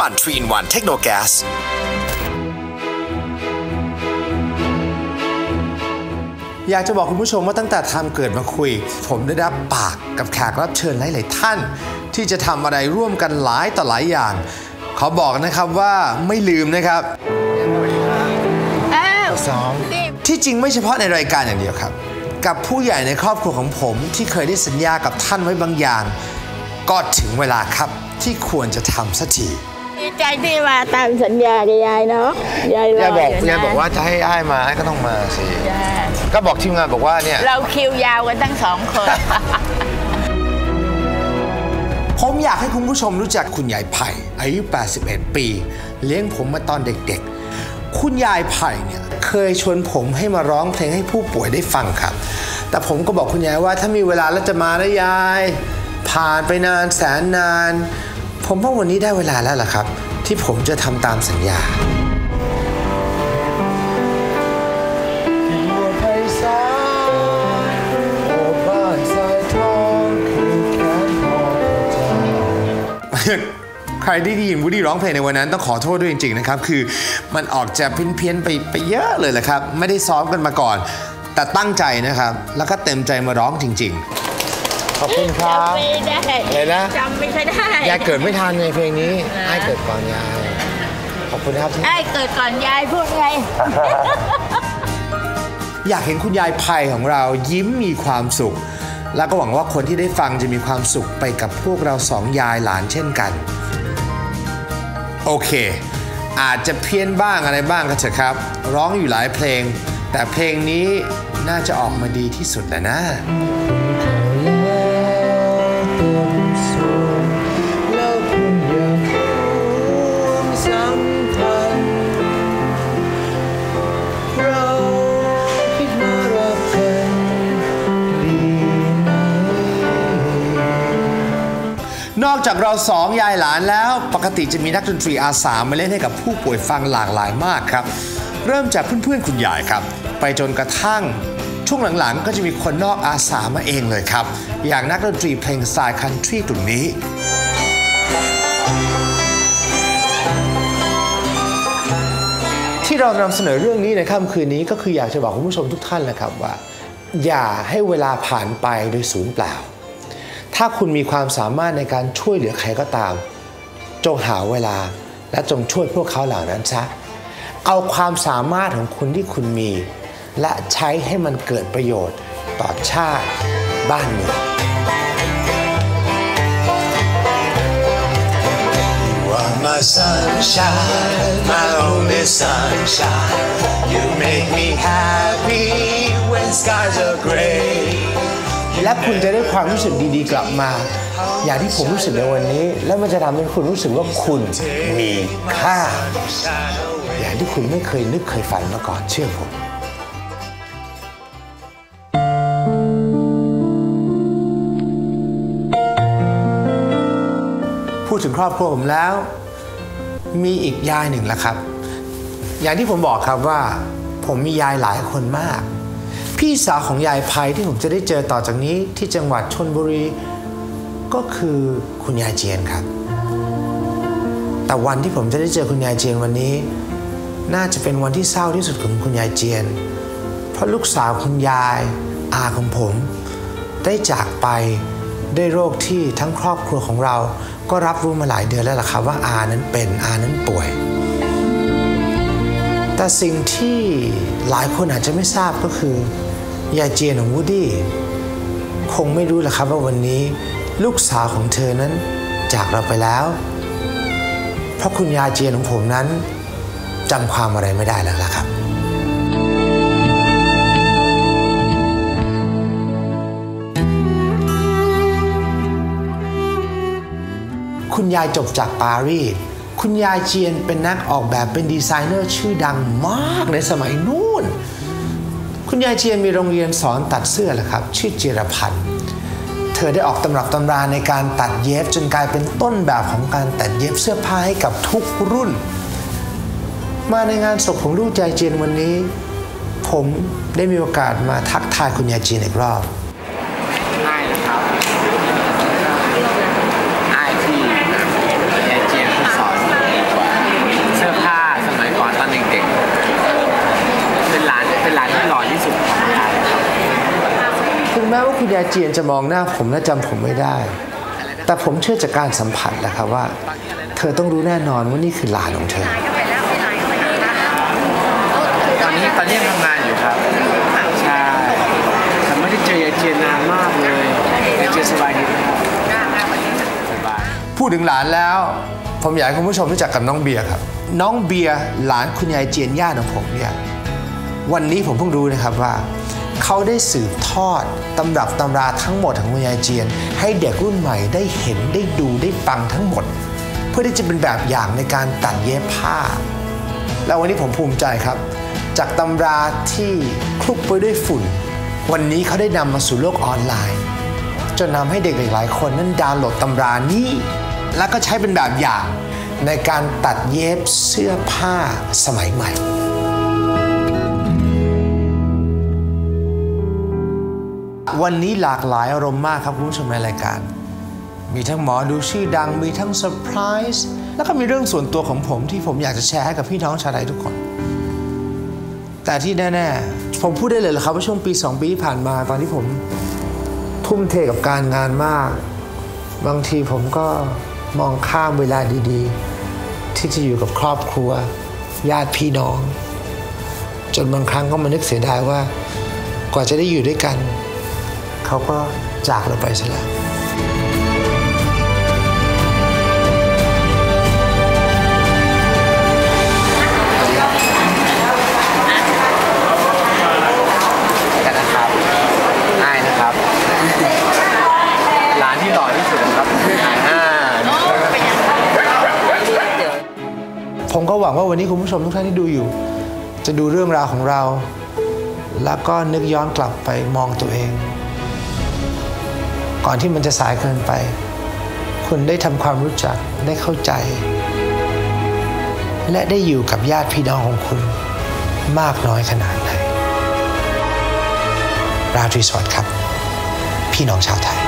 ปั่น3 in 1 Techno Gas อยากจะบอกคุณผู้ชมว่าตั้งแต่ทำเกิดมาคุย ผมได้รับปากกับแขกรับเชิญหลาย ๆ ท่าน ที่จะทำอะไรร่วมกันหลายต่อหลายอย่าง ขอบอกนะครับว่าไม่ลืมนะครับอ้าวสองนี่ที่จริงไม่เฉพาะในรายการอย่างเดียวครับ กับผู้ใหญ่ในครอบครัวของผม ที่เคยได้สัญญากับท่านไว้บางอย่าง ก็ถึงเวลาครับที่ควรจะทำสักที ดีใจที่มาตามสัญญากับยายเนาะยายรอยายบอกยู่นะยายบอกว่าจะให้อ้ายมาอ้ายก็ต้องมาสิจ้าก็บอกทีมงานบอกว่าเนี่ย เราคิวยาวกันทั้งสองคน ผมอยากให้คุณผู้ชมรู้จักคุณยายไผ่อายุ 81 ปี เลี้ยงผมมาตอนเด็กๆ คุณยายไผ่เนี่ยเคยชวนผมให้มาร้องเพลงให้ผู้ป่วยได้ฟังครับ แต่ผมก็บอกคุณยายว่าถ้ามีเวลาแล้วจะมานะยาย ผ่านไปนานแสนนาน ผมว่าวันนี้ได้เวลาแล้วล่ะครับ ที่ผมจะทำตามสัญญาใครที่ได้ยินวูดดี้ร้องเพลงในวันนั้นต้องขอโทษด้วยจริงๆนะครับ คือมันออกจะเพี้ยนๆไปไปเยอะเลยแหละครับ ไม่ได้ซ้อมกันมาก่อน แต่ตั้งใจนะครับ แล้วก็เต็มใจมาร้องจริง ๆ ขอบคุณครับจำไม่ได้อะไรนะจำไม่ค่อยได้ยายเกิดไม่ทันในเพลงนี้ไอ้ายเกิดก่อนยายขอบคุณนะครับที่ไอ้เกิดก่อนยายพูดไงอยากเห็นคุณยายไพของเรายิ้มมีความสุข แล้วก็หวังว่าคนที่ได้ฟังจะมีความสุขไปกับพวกเราสองยายหลานเช่นกัน โอเค อาจจะเพี้ยนบ้างอะไรบ้างก็เถอะครับ ร้องอยู่หลายเพลง แต่เพลงนี้น่าจะออกมาดีที่สุดแหละนะ นอกจากเราสองยายหลานแล้ว ปกติจะมีนักดนตรีอาสามาเล่นให้กับผู้ป่วยฟังหลากหลายมากครับ เริ่มจากเพื่อนๆคุณยายครับ ไปจนกระทั่งช่วงหลังๆ ก็จะมีคนนอกอาสามาเองเลยครับ อย่างนักดนตรีเพลงสไตล์คันทรีกลุ่มนี้ที่เรานำเสนอเรื่องนี้ในค่ำคืนนี้ก็คืออยากจะบอกคุณผู้ชมทุกท่านนะครับว่า อย่าให้เวลาผ่านไปโดยศูนย์เปล่า ถ้าคุณมีความสามารถในการช่วยเหลือใครก็ตาม จงหาเวลาและจงช่วยพวกเขาเหล่านั้นซะ เอาความสามารถของคุณที่คุณมี และใช้ให้มันเกิดประโยชน์ต่อชาติบ้านเมือง my sunshine, my only sunshine. You make me happy when skies are gray. และคุณจะได้ความรู้สึกดีๆ กลับมา อย่างที่ผมรู้สึกในวันนี้ แล้วมันจะทำให้คุณรู้สึกว่าคุณมีค่า อย่างที่คุณไม่เคยนึกเคยฝันมาก่อนเชื่อผมพูดถึงครอบครัวผมแล้ว มีอีกยายหนึ่งละครับ อย่างที่ผมบอกครับว่า ผมมียายหลายคนมาก พี่สาวของยายภัยที่ผมจะได้เจอต่อจากนี้ที่จังหวัดชนบุรี ก็คือคุณยายเจียนครับ แต่วันที่ผมจะได้เจอคุณยายเจียนวันนี้ น่าจะเป็นวันที่เศร้าที่สุดของคุณยายเจียน เพราะลูกสาวคุณยายอาของผม ได้จากไปด้วยโรคที่ทั้งครอบครัวของเราก็รับรู้มาหลายเดือนแล้วล่ะครับว่าอานั้นเป็นอานั้นป่วย แต่สิ่งที่หลายคนอาจจะไม่ทราบก็คือ ยายเจียนของวูดดี้คงไม่รู้ละครับว่าวันนี้ลูกสาวของเธอนั้นจากเราไปแล้ว เพราะคุณยายเจียนของผมนั้นจำความอะไรไม่ได้แล้วล่ะครับคุณยายจบจากปารีส คุณยายเจียนเป็นนักออกแบบเป็นดีไซเนอร์ชื่อดังมากในสมัยนู้น คุณยายเจียนมีโรงเรียนสอนตัดเสื้อแหละครับ ชื่อเจรพันธ์เธอได้ออกตำรับตำราในการตัดเย็บจนกลายเป็นต้นแบบของการตัดเย็บเสื้อผ้าให้กับทุกรุ่น มาในงานศพของลูกยายเจียนวันนี้ ผมได้มีโอกาสมาทักทายคุณยายเจียนอีกรอบ อ้ายนะครับอ้ายที่ยายเจียนเขาสอนายเจียนจะมองหน้าผมและจำผมไม่ได้ แต่ผมเชื่อจากการสัมผัสแหละครับว่า เธอต้องรู้แน่นอนว่านี่คือหลานของเธอ ตอนนี้ตอนนี้ยังทำงานอยู่ครับ ใช่แต่ไม่ได้เจอยายเจียนนานมากเลยยายเจียนสบายดีไหมครับสบายพูดถึงหลานแล้ว ผมอยากให้คุณผู้ชมรู้จักกับน้องเบียร์ครับ น้องเบียร์หลานคุณยายเจียนย่าของผมเนี่ยวันนี้ผมเพิ่งรู้นะครับว่า เขาได้สืบทอดตำรับตำราทั้งหมดของคุณยายเจียน ให้เด็กรุ่นใหม่ได้เห็นได้ดูได้ฟังทั้งหมด เพื่อที่จะเป็นแบบอย่างในการตัดเย็บผ้า แล้ววันนี้ผมภูมิใจครับ จากตำราที่คลุกไปด้วยฝุ่น วันนี้เขาได้นำมาสู่โลกออนไลน์จนทำให้เด็กหลายๆคนนั้นดาวน์โหลดตำรานี้ แล้วก็ใช้เป็นแบบอย่างในการตัดเย็บเสื้อผ้าสมัยใหม่ วันนี้หลากหลายอารมณ์มากครับคุณผู้ชมในรายการ มีทั้งหมอดูชื่อดัง มีทั้งเซอร์ไพรส์แล้วก็มีเรื่องส่วนตัวของผมที่ผมอยากจะแชร์ให้กับพี่น้องชาวไทยทุกคน แต่ที่แน่ๆ ผมพูดได้เลยเหรอครับว่าช่วงปี 2 ปีที่ผ่านมาตอนที่ผมทุ่มเทกับการงานมาก บางทีผมก็มองข้ามเวลาดีๆ ที่จะอยู่กับครอบครัว ญาติพี่น้อง จนบางครั้งก็มานึกเสียดายว่ากว่าจะได้อยู่ด้วยกัน เขาก็จากเราไปซะแล้วกันนะครับอายนะครับ ร้านที่หล่อที่สุดนะครับอ่าผมก็หวังว่าวันนี้คุณผู้ชมทุกท่านที่ดูอยู่ จะดูเรื่องราวของเรา แล้วก็นึกย้อนกลับไปมองตัวเอง ก่อนที่มันจะสายเกินไป คุณได้ทำความรู้จักได้เข้าใจ และได้อยู่กับญาติพี่น้องของคุณมากน้อยขนาดไหนราตรีสวัสดิ์ครับ พี่น้องชาวไทย